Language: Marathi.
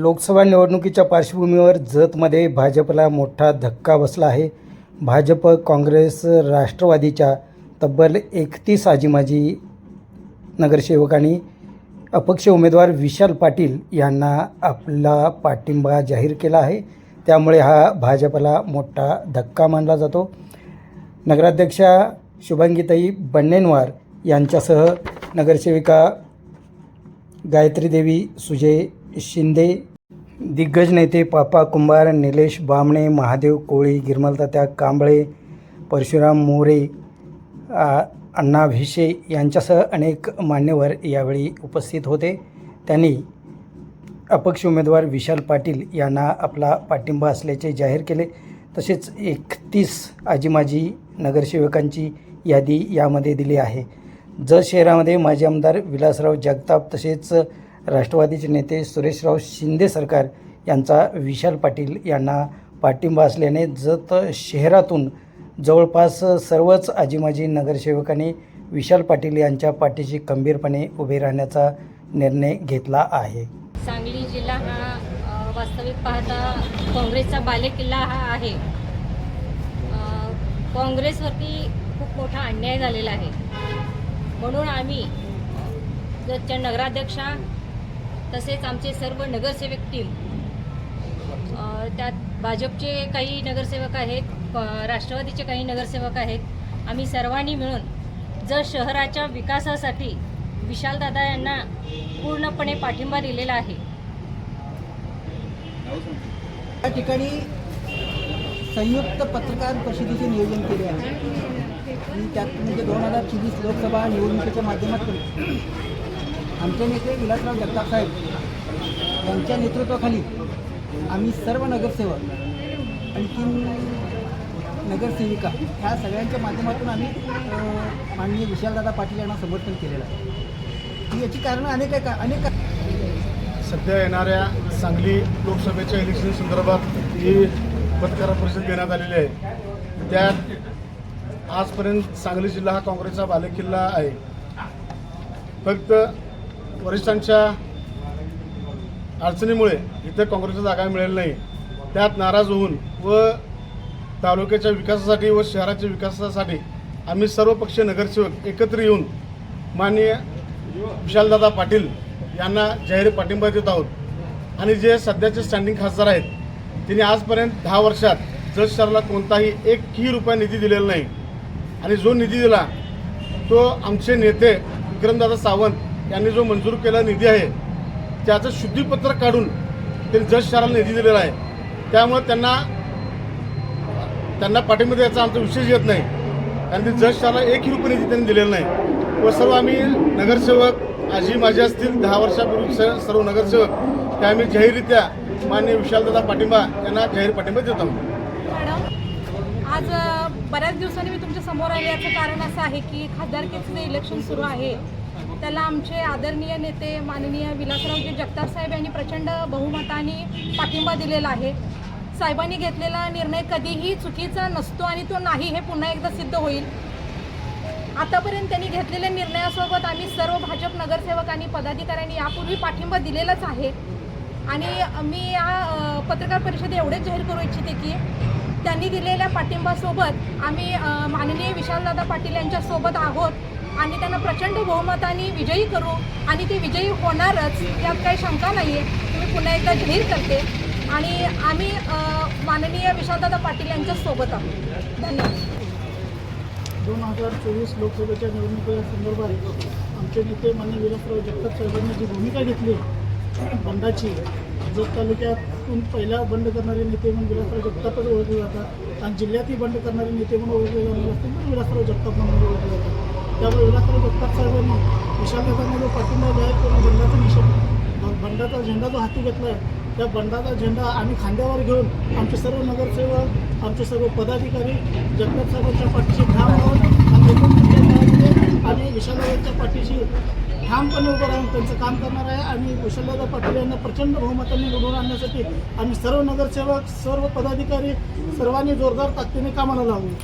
लोकसभा निवडणुकीच्या पार्श्वभूमीवर जतमध्ये भाजपला मोठा धक्का बसला आहे. भाजप काँग्रेस राष्ट्रवादीच्या तब्बल एकतीस आजीमाजी नगरसेवकांनी अपक्ष उमेदवार विशाल पाटील यांना आपला पाठिंबा जाहीर केला आहे. त्यामुळे हा भाजपला मोठा धक्का मानला जातो. नगराध्यक्षा शुभांगीताई बन्नेनवार यांच्यासह नगरसेविका गायत्री देवी सुजय शिंदे दिग्गज नेते पापा कुंभार निलेश बामणे महादेव कोळी गिरमलतात्या कांबळे परशुराम मोरे अण्णा भिशे यांच्यासह अनेक मान्यवर यावेळी उपस्थित होते. त्यांनी अपक्ष उमेदवार विशाल पाटील यांना आपला पाठिंबा असल्याचे जाहीर केले. तसेच एकतीस आजीमाजी नगरसेवकांची यादी यामध्ये दिली आहे. जत शहरामध्ये माजी आमदार विलासराव जगताप तसेच राष्ट्रवादीचे नेते सुरेशराव शिंदे सरकार यांचा विशाल पाटील यांना पाठिंबा असल्याने जत शहरातून जवळपास सर्वच आजीमाजी नगरसेवकांनी विशाल पाटील यांच्या पाठीशी खंबीरपणे उभे राहण्याचा निर्णय घेतला आहे. सांगली जिल्हा हा वास्तविक पाहता काँग्रेसचा बालेकिल्ला हा आहे. काँग्रेसवरती खूप मोठा अन्याय झालेला आहे. म्हणून आम्ही जतच्या नगराध्यक्षा तसेच आमचे सर्व नगरसेवक टीम त्यात भाजपचे काही नगरसेवक आहेत राष्ट्रवादीचे काही नगरसेवक आहेत. आम्ही सर्वांनी मिळून जर शहराच्या विकासासाठी विशालदादा यांना पूर्णपणे पाठिंबा दिलेला आहे. या ठिकाणी संयुक्त पत्रकार परिषदेचे नियोजन केले आहे. आणि त्यात म्हणजे दोन हजार चोवीस लोकसभा निवडणुकीच्या माध्यमातून आमचे नेते विलासराव जगताप साहेब यांच्या नेतृत्वाखाली आम्ही सर्व नगरसेवक आणखीन नगरसेविका ह्या सगळ्यांच्या माध्यमातून आम्ही माननीय विशालदादा पाटील यांना समर्थन केलेलं आहे. याची कारणं अनेक आहे का? अनेक सध्या येणाऱ्या सांगली लोकसभेच्या इलेक्शन संदर्भात ही पत्रकार परिषद घेण्यात आलेली आहे त्यात आजपर्यंत सांगली जिल्हा हा काँग्रेसचा बालेकिल्ला आहे. फक्त वरिष्ठांच्या अडचणीमुळे इथं काँग्रेसला जागा मिळेल नाही. त्यात नाराज होऊन व तालुक्याच्या विकासासाठी व शहराच्या विकासासाठी आम्ही सर्व पक्षीय नगरसेवक एकत्र येऊन माननीय विशालदादा पाटील यांना जाहीर पाठिंबा देत आहोत. आणि जे सध्याचे स्टँडिंग खासदार आहेत त्यांनी आजपर्यंत दहा वर्षात जत शहराला कोणताही एकही रुपया निधी दिलेला नाही. आणि जो निधी दिला तो आमचे नेते विक्रमदादा सावंत यांनी जो मंजूर केलेला निधी आहे त्याचं शुद्धीपत्र काढून त्यांनी जज शहराला निधी दिलेला आहे. त्यामुळे त्यांना त्यांना पाठिंबा द्यायचा आमचा विशेष येत नाही. कारण ते जज शहराला एकही रुपये निधी त्यांनी दिलेला नाही. व सर्व आम्ही नगरसेवक आजी माझी असतील दहा वर्षापूर्वी स- सर्व नगरसेवक ते आम्ही जाहीररित्या मान्य विशालदादा पाठिंबा यांना जाहीर पाठिंबा देत आहोत. आज बऱ्याच दिवसांनी मी तुमच्यासमोर आले. याचं कारण असं आहे की खासदारकीचं जे इलेक्शन सुरू आहे. त्याला आमचे आदरणीय नेते माननीय विलासरावजी जगताप साहेब यांनी प्रचंड बहुमताने पाठिंबा दिलेला आहे. साहेबांनी घेतलेला निर्णय कधीही चुकीचा नसतो आणि तो नाही हे पुन्हा एकदा सिद्ध होईल. आतापर्यंत त्यांनी घेतलेल्या निर्णयासोबत आम्ही सर्व भाजप नगरसेवक आणि पदाधिकाऱ्यांनी यापूर्वी पाठिंबा दिलेलाच आहे. आणि मी या पत्रकार परिषद एवढेच जाहीर करू इच्छिते की त्यांनी दिलेल्या पाठिंबासोबत आम्ही माननीय विशालदादा पाटील यांच्यासोबत आहोत. आणि त्यांना प्रचंड बहुमताने विजयी करू आणि ते विजयी होणारच यात काही शंका नाही आहे मी पुन्हा एकदा जाहीर करते. आणि आम्ही माननीय विशालदादा पाटील यांच्या सोबत आहोत. धन्यवाद. दोन हजार चोवीस लोकसभेच्या निवडणुकीच्या संदर्भात आमचे नेते मान्य विलासराव जगताप साहेबांनी जी भूमिका घेतली बंडाची जत तालुक्यातून पहिला बंड करणारे नेते म्हणून विलासराव जगतापच ओळखले जातात आणि जिल्ह्यातही बंड करणारे नेते म्हणून ओळखले जाणार असतील तर विलासराव जगताप म्हणून ओळखले जातात. त्यामुळे विलासराव जगताप साहेबांनी विशालदादांना जो पाठिंबा जाहीर करून बंडाचा निषेध बंडाचा झेंडा जो हाती घेतला आहे त्या बंडाचा झेंडा आम्ही खांद्यावर घेऊन आमचे सर्व नगरसेवक आमचे सर्व पदाधिकारी जगताप साहेबांच्या पाठीशी ठाम आहोत. आणि विशालच्या विशालदादांच्या पाठीशी ठामपणे उभं राहून त्यांचं काम करणार आहे. आणि विशालदादा पाटील यांना प्रचंड बहुमताने निवडून आणण्यासाठी आम्ही सर्व नगरसेवक सर्व पदाधिकारी सर्वांनी जोरदार ताकदीने कामाला लावू